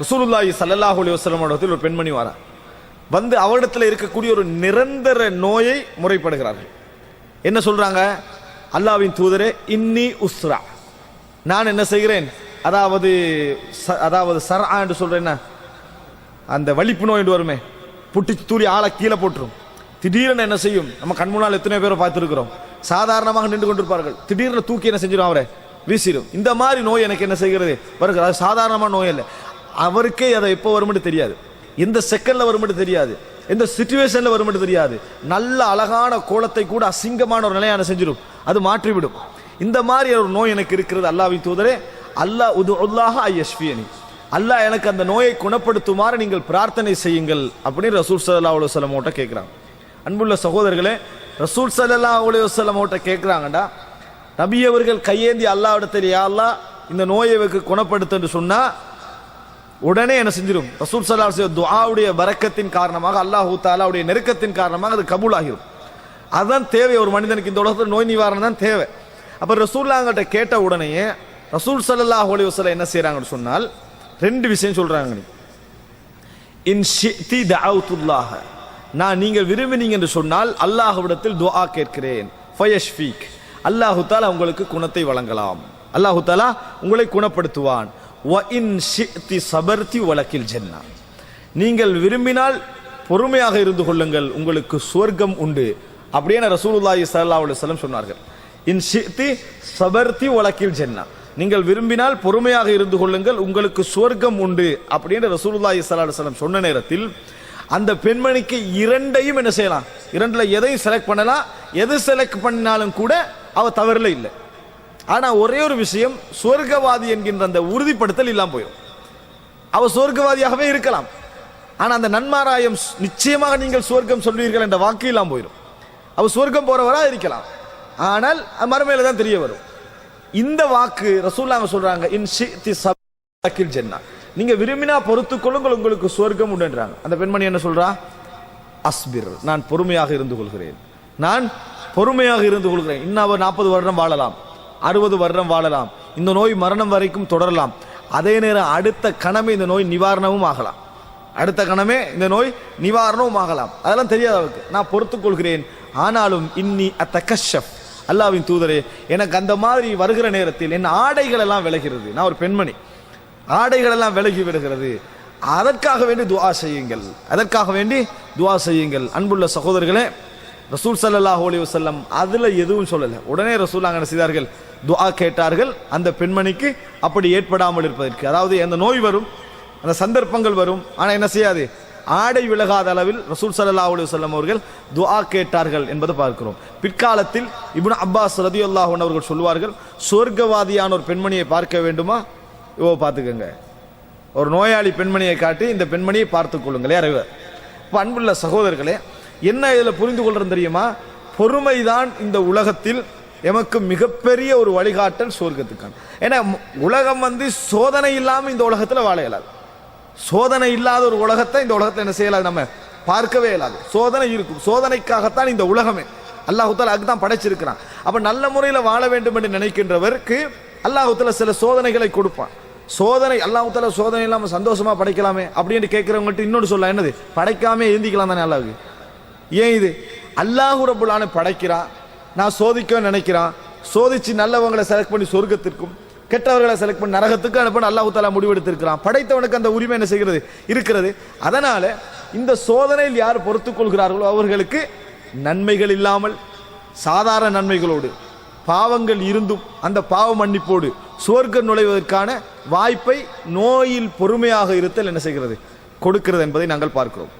ரசூலுல்லாஹி ஸல்லல்லாஹு அலைஹி வஸல்லம் இடத்தில் ஒரு பெண்மணி வரா. வந்து அவரிடத்தில் இருக்கக்கூடிய ஒரு நிரந்தர நோயை முறைப்படுகிறார்கள். என்ன சொல்றாங்க? அல்லாஹ்வின் தூதரே இன்னி உஸ்ரா. நான் என்ன செய்கிறேன்? அதாவது ச- அதாவது சரா என்று சொல்றேன் என்ன? அந்த வலிப்பு நோய் என்று வருமே. புட்டி தூரி ஆளை கீழே போட்டுரும். திடீரென என்ன செய்யும்? நம்ம கண் முன்னால் எத்தனை பேரை பார்த்துருக்குறோம். சாதாரணமாக நின்று கொண்டிருப்பார்கள். திடீர்னு தூக்கி என்ன செஞ்சிடும் அவரை? வீசிடும் இந்த மாதிரி நோய் எனக்கு என்ன செய்கிறது? வருகிறது. அது சாதாரணமான நோய் இல்லை அவருக்கே அதை எப்போ வரும்னு தெரியாது. எந்த செகண்டில் வரும்னு தெரியாது. எந்த சுச்சுவேஷனில் வரும்னு தெரியாது. நல்ல அழகான கோலத்தை கூட அசிங்கமான ஒரு நிலையான செஞ்சிடும். அது மாற்றிவிடும். இந்த மாதிரி ஒரு நோய் எனக்கு இருக்கிறது அல்லாவின் தூதரே. அல்லாஹ் உது அல்லாஹ் ஐயஸ்வியனி அல்லாஹ் எனக்கு அந்த நோயை குணப்படுத்துமாறு நீங்கள் பிரார்த்தனை செய்யுங்கள் அப்படின்னு ரசூல் சல்லா அலி வல்லம் கேட்குறாங்க அன்புள்ள சகோதரர்களே ரசூல் சல்லா அலி வல்லம் கேட்குறாங்கடா நபி அவர்கள் கையேந்தி அல்லாவிடத்தில் யா அல்லா இந்த நோயை குணப்படுத்துன்னு சொன்னால் உடனே என்ன செஞ்சிடும் ரசூல் சல்லா துஆவுடைய வரக்கத்தின் காரணமாக அல்லாஹூ தாலாவுடைய நெருக்கத்தின் காரணமாக அது கபூல் ஆகிரும் அதுதான் தேவை ஒரு மனிதனுக்கு இந்த உலகத்தில் நோய் நிவாரணம் தான் தேவை. அப்போ ரசூல்லாங்கிட்ட கேட்ட உடனேயே ரசூல் ஸல்லல்லாஹு அலைஹி வஸல்லம் என்ன செய்கிறாங்கன்னு சொன்னால் ரெண்டு விஷயம் சொல்கிறாங்க நீ இன் ஷித்தி தஅவுத்துல்லாஹ நான் நீங்கள் விரும்பினீங்க என்று சொன்னால் அல்லாஹ்விடத்தில் துஆ கேட்கிறேன். ஃபயஷ்ஃபீக். அல்லாஹு தாலா உங்களுக்கு குணத்தை வழங்கலாம். அல்லாஹு தாலா உங்களை குணப்படுத்துவான். சபர்த்தி வழக்கில் ஜென்னா நீங்கள் விரும்பினால் பொறுமையாக இருந்து கொள்ளுங்கள் உங்களுக்கு சுவர்க்கம் உண்டு. அப்படியே ரசூலுல்லாஹி சல்லா அலுவலம் சொன்னார்கள். இன் ஷித்தி சபர்த்தி வழக்கில் ஜென்னா. நீங்கள் விரும்பினால் பொறுமையாக இருந்து கொள்ளுங்கள் உங்களுக்கு சுவர்க்கம் உண்டு. அப்படின்னு ரசூலுல்லாஹி ஸல்லல்லாஹு அலைஹி சொன்ன நேரத்தில் அந்த பெண்மணிக்கு இரண்டையும் என்ன செய்யலாம்? இரண்டுல எதையும் செலக்ட் பண்ணலாம். எது செலக்ட் பண்ணினாலும் கூட அவ தவறுல இல்லை. ஆனால் ஒரே ஒரு விஷயம் சுவர்க்கவாதி என்கின்ற அந்த உறுதிப்படுத்தல் இல்லாமல் போயிடும் அவர் சுவர்க்கவாதியாகவே இருக்கலாம். ஆனால் அந்த நன்மாராயம் நிச்சயமாக நீங்கள் சுவர்க்கம் சொல்வீர்கள் என்ற வாக்கு இல்லாமல் போயிடும் அவர் சுவர்க்கம் போகிறவராக இருக்கலாம். ஆனால் அது மறுமையில தான் தெரிய வரும். இந்த வாக்கு ரசூல்லாங்க சொல்கிறாங்க இன் ஷித்தி சபக்கில் ஜென்னா. நீங்கள் விரும்பினா பொறுத்துக்கொள்ளுங்கள் உங்களுக்கு சுவர்க்கம் உண்டுன்றாங்க. அந்த பெண்மணி என்ன சொல்கிறா அஸ்பிர் நான் பொறுமையாக இருந்து கொள்கிறேன். நான் பொறுமையாக இருந்து கொள்கிறேன். இன்னும் அவர் நாற்பது வருடம் வாழலாம். அறுபது வருடம் வாழலாம். இந்த நோய் மரணம் வரைக்கும் தொடரலாம். அதே நேரம் அடுத்த கணமே இந்த நோய் நிவாரணமும் ஆகலாம். அடுத்த கணமே இந்த நோய் நிவாரணமும் ஆகலாம். அதெல்லாம் தெரியாத அவருக்கு நான் பொறுத்துக்கொள்கிறேன் ஆனாலும் இன்னி அத்தகஷப் அல்லாவின் தூதரே எனக்கு அந்த மாதிரி வருகிற நேரத்தில் என் ஆடைகள் எல்லாம் விலகிறது. நான் ஒரு பெண்மணி. ஆடைகள் எல்லாம் விலகி விடுகிறது. அதற்காக வேண்டி துவா செய்யுங்கள். அதற்காக வேண்டி துவா செய்யுங்கள். அன்புள்ள சகோதரர்களே ரசூல் சல்லாஹ் அலி வசல்லம் அதில் எதுவும் சொல்லலை. உடனே ரசூல் அங்கே செய்தார்கள் துஆ கேட்டார்கள். அந்த பெண்மணிக்கு அப்படி ஏற்படாமல் இருப்பதற்கு. அதாவது அந்த நோய் வரும் அந்த சந்தர்ப்பங்கள் வரும். ஆனால் என்ன செய்யாது? ஆடை விலகாத அளவில் ரசூல் சல்லா அலி வல்லம் அவர்கள் துஆ கேட்டார்கள் என்பதை பார்க்கிறோம். பிற்காலத்தில் இப்னு அப்பாஸ் ரதியல்லாஹு அன்ஹு அவர்கள் சொல்வார்கள் சொர்க்கவாதியான ஒரு பெண்மணியை பார்க்க வேண்டுமா? ஓ பார்த்துக்கோங்க. ஒரு நோயாளி பெண்மணியை காட்டி இந்த பெண்மணியை பார்த்துக் கொள்ளுங்களே. அறிவர் இப்போ அன்புள்ள சகோதரர்களே என்ன இதில் புரிந்து கொள்றது தெரியுமா? பொறுமைதான் இந்த உலகத்தில் எமக்கு மிகப்பெரிய ஒரு வழிகாட்டல் சொர்க்கத்துக்கான. ஏன்னா உலகம் வந்து சோதனை இல்லாமல் இந்த உலகத்தில் வாழ இயலாது. சோதனை இல்லாத ஒரு உலகத்தை இந்த உலகத்தில் என்ன செய்யலாது நம்ம பார்க்கவே இயலாது. சோதனை இருக்கும். சோதனைக்காகத்தான் இந்த உலகமே. அல்லாஹுத்தால் அதுதான் படைச்சிருக்கிறான். அப்ப நல்ல முறையில் வாழ வேண்டும் என்று நினைக்கின்றவருக்கு அல்லாஹுத்தால சில சோதனைகளை கொடுப்பான். சோதனை அல்லாஹுத்தால சோதனை இல்லாமல் சந்தோஷமா படைக்கலாமே அப்படின்னு கேட்குறவங்கள்ட்ட இன்னொன்று சொல்ல என்னது? படைக்காமே ஏந்திக்கலாம் தானே அல்லாவுக்கு ஏன் இது? அல்லாஹு ரபுல்லான படைக்கிறான். நான் சோதிக்க நினைக்கிறான். சோதிச்சு நல்லவங்களை செலக்ட் பண்ணி சொர்க்கத்திற்கும் கெட்டவர்களை செலக்ட் பண்ணி நரகத்துக்கு அனுப்ப அல்லாஹு தாலா முடிவெடுத்திருக்கிறான். படைத்தவனுக்கு அந்த உரிமை என்ன செய்கிறது? இருக்கிறது. அதனால இந்த சோதனையில் யார் பொறுத்து கொள்கிறார்களோ அவர்களுக்கு நன்மைகள் இல்லாமல் சாதாரண நன்மைகளோடு பாவங்கள் இருந்தும் அந்த பாவ மன்னிப்போடு சுவர்க்கம் நுழைவதற்கான வாய்ப்பை நோயில் பொறுமையாக இருத்தல் என்ன செய்கிறது? கொடுக்கிறது என்பதை நாங்கள் பார்க்கிறோம்.